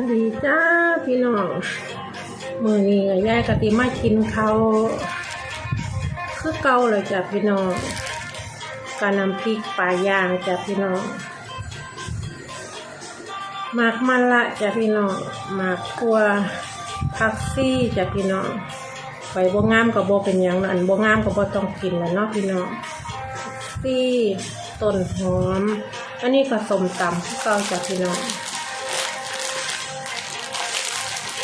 วัสดีจ้าพี่น้องมือนี้ยายกะติมากินเขาคือเก่าเลยจ้ะพี่น้องกาน้ำพริกปลาย่างจ้ะพี่น้องหมากมันละจ้ะพี่น้องหมากกัวพักซี่จ้ะพี่น้องไฟบ่งามกับบ่เป็นหยังนะอันบ่งามกับบ่ต้องกินแล้วเนาะพี่น้องซี่ต้นหอม อันนี้ก็สมตำคือเก่าจ้ะพี่น้อง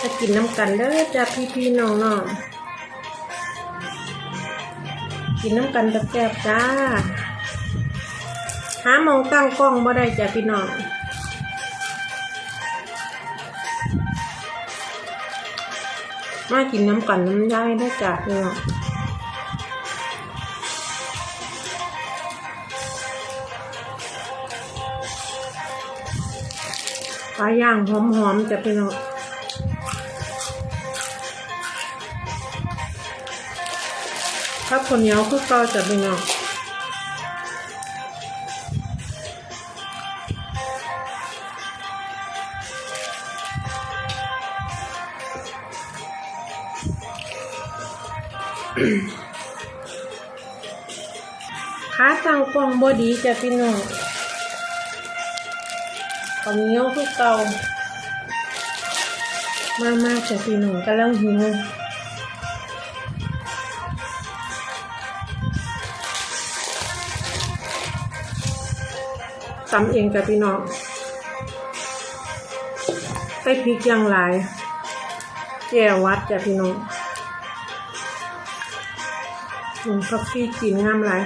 จะกินน้ำกันเด้อจ้าพี่พี่ๆน้องน้องๆกินน้ำกันแซ่บๆจ้า หาหมองตั้งกล้องบ่ได้จ้าพี่น้องมากินน้ำกันน้ำย่ายได้จ้าพี่น้องปลาย่างหอมๆจะพี่น้ ถ้าคนเหนียวคือเกาจะเป็นเนาะขาตั้งกล้องบอดีจะพี่น้องคนนียวคือเกามามาจะพี่น้องกำลังหิว ตำเองกับพี่น้องใส่พริกยังหลายแจ่ววัดจ้ะพี่น้องหนุ่มพักซี่กินงามหลาย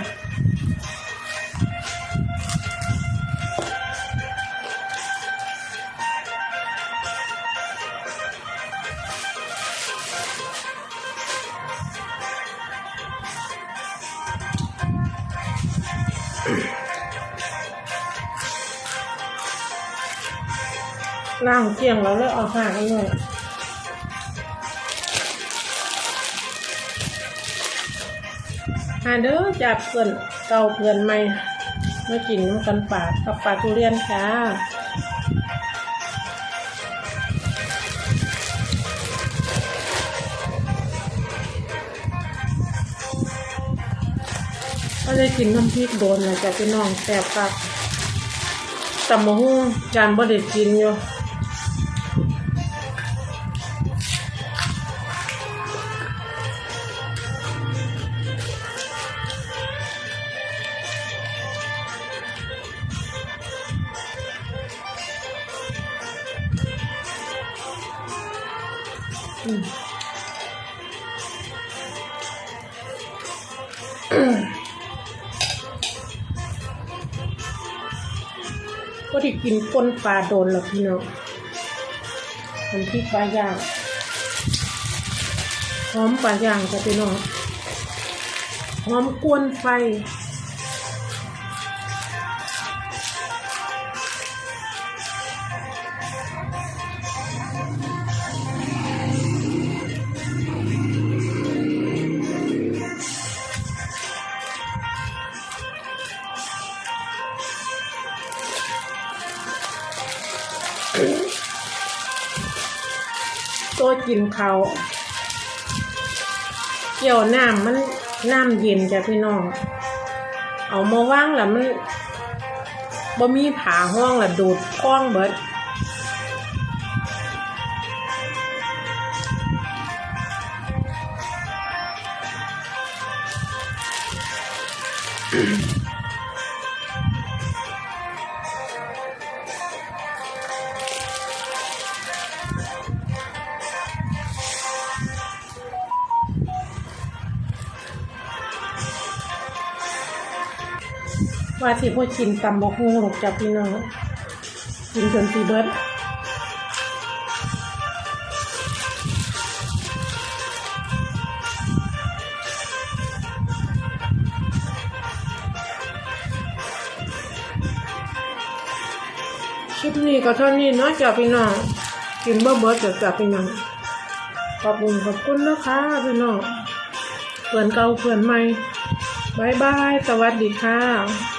ล่างเจียงแล้วเลยเอาห่างกันเลยหาเด้อจับเพื่อนเก่าเพื่อนใหม่มากินน้ำกันปากกับปลาทุเรียนค่ะก็ได้กินน้ำพริกโดนเลยจากพี่น้องแซ่บครับตำมะฮุ่งจานบ่ได้กินอยู่ ก็ที่กินปนปลาโดนแล้วพี่น้องน้ำพริกปลาย่างหอมปลาย่างจ้ะพี่น้องหอมกวนไฟ ตัวกินเขาเกี่ยวน้ำมันน้ำเย็นจ้ะพี่น้อง เอามาว่างแล้วมันบ่มีผาห้องละดูดคล้องเบิด ว่าสิพ่อกินตำบกฮูหรอกจ้ะพี่น้องกินจนสีเบิดคลิปนี้ก็เท่านี้นะจ้ะพี่น้องกินเบิดเบิดจ้ะจ้ะพี่น้องขอบคุณขอบคุณนะคะพี่น้องเพื่อนเก่าเพื่อนใหม่บายบาย สวัสดีค่ะ